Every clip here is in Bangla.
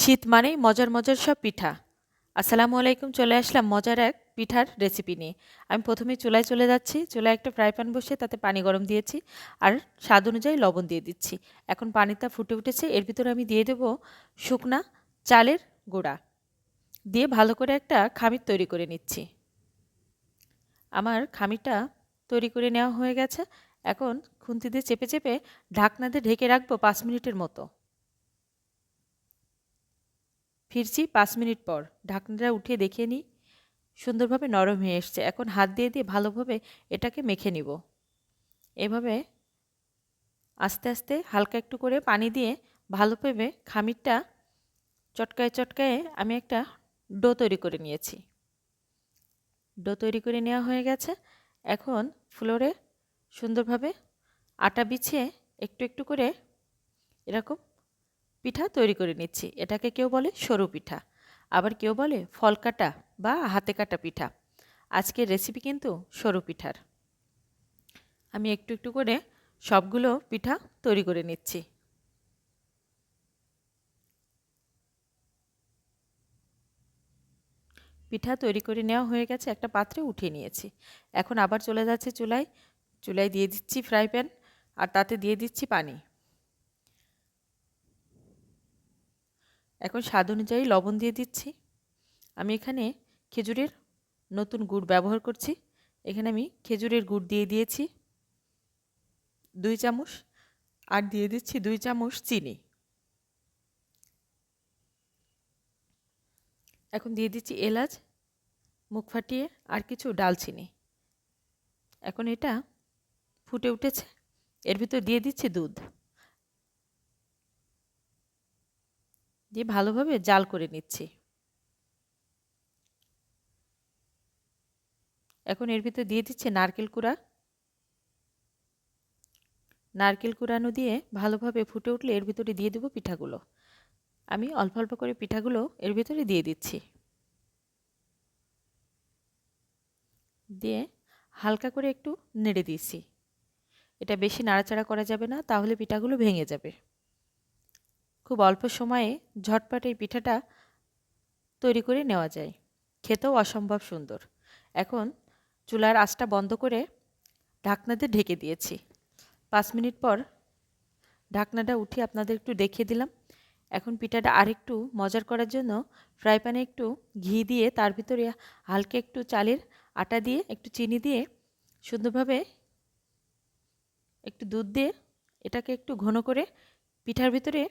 শীত মানেই মজার মজার সব পিঠা। আসসালামু আলাইকুম, চলে আসলাম মজার এক পিঠার রেসিপি নিয়ে। আমি প্রথমে চুলায় চলে যাচ্ছি, চুলায় একটা ফ্রাই প্যান বসে তাতে পানি গরম দিয়েছি আর স্বাদ অনুযায়ী লবণ দিয়ে দিচ্ছি। এখন পানিটা ফুটে উঠেছে, এর ভিতরে আমি দিয়ে দেবো শুকনা চালের গুঁড়া। দিয়ে ভালো করে একটা খামির তৈরি করে নিচ্ছি। আমার খামিরটা তৈরি করে নেওয়া হয়ে গেছে। এখন খুন্তি দিয়ে চেপে চেপে ঢাকনা দিয়ে ঢেকে রাখব পাঁচ মিনিটের মতো। ফিরছি পাঁচ মিনিট পর। ঢাকনাটা উঠিয়ে দেখে নিই। সুন্দরভাবে নরম হয়ে এসছে। এখন হাত দিয়ে দিয়ে ভালোভাবে এটাকে মেখে নিব। এভাবে আস্তে আস্তে হালকা একটু করে পানি দিয়ে ভালোভাবে খামিরটা চটকায় চটকায়ে আমি একটা ডো তৈরি করে নিয়েছি। ডো তৈরি করে নেওয়া হয়ে গেছে। এখন ফ্লোরে সুন্দরভাবে আটা বিছিয়ে একটু একটু করে এরকম পিঠা তৈরি করে নিচ্ছি। এটাকে কেউ বলে সরু পিঠা। আবার কেউ বলে ফল কাটা বা হাতে কাটা পিঠা। আজকের রেসিপি কিন্তু সরু পিঠার। আমি একটু একটু করে সবগুলো পিঠা তৈরি করে নিচ্ছি। পিঠা তৈরি করে নেওয়া হয়ে গেছে, একটা পাত্রে উঠিয়ে নিয়েছি। এখন আবার চলে যাচ্ছে চুলায়। চুলায় দিয়ে দিচ্ছি ফ্রাই প্যান আর তাতে দিয়ে দিচ্ছি পানি। এখন স্বাদ অনুযায়ী লবণ দিয়ে দিচ্ছি। আমি এখানে খেজুরের নতুন গুড় ব্যবহার করছি। এখানে আমি খেজুরের গুড় দিয়ে দিয়েছি। দুই চামচ আর দিয়ে দিচ্ছি দুই চামচ চিনি। এখন দিয়ে দিচ্ছি এলাচ, মুখ ফাটিয়ে আর কিছু ডালচিনি। এখন এটা ফুটে উঠেছে। এর ভিতর দিয়ে দিচ্ছি দুধ। দিয়ে ভালোভাবে জাল করে নিচ্ছি। এখন এর ভিতরে দিয়ে দিচ্ছে নারকেল কুড়া। নারকেল কুড়ানো দিয়ে ভালোভাবে ফুটে উঠলে এর ভিতরে দিয়ে দেবো পিঠাগুলো। আমি অল্প অল্প করে পিঠাগুলো এর ভিতরে দিয়ে দিচ্ছি। দিয়ে হালকা করে একটু নেড়ে দিয়েছি এটা বেশি নাড়াচাড়া করা যাবে না, তাহলে পিঠাগুলো ভেঙে যাবে। খুব অল্প সময়ে ঝটপট এই পিঠাটা তৈরি করে নেওয়া যায়। খেতেও অসম্ভব সুন্দর। এখন চুলার আঁচটা বন্ধ করে ঢাকনাতে ঢেকে দিয়েছি। পাঁচ মিনিট পর ঢাকনাটা উঠিয়ে আপনাদের একটু দেখিয়ে দিলাম। এখন পিঠাটা আরেকটু মজার করার জন্য ফ্রাই প্যানে একটু ঘি দিয়ে তার ভিতরে হালকা একটু চালের আটা দিয়ে একটু চিনি দিয়ে সুন্দরভাবে একটু দুধ দিয়ে এটাকে একটু ঘন করে পিঠার ভিতরে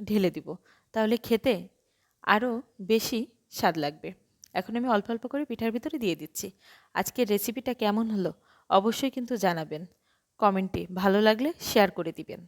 ঢেলে দিব। তাহলে খেতে আরও বেশি স্বাদ লাগবে। এখন আমি অল্প অল্প করে পিঠার ভিতরে দিয়ে দিচ্ছি। আজকের রেসিপিটা কেমন হলো অবশ্যই কিন্তু জানাবেন। কমেন্টে ভালো লাগলে শেয়ার করে দিবেন।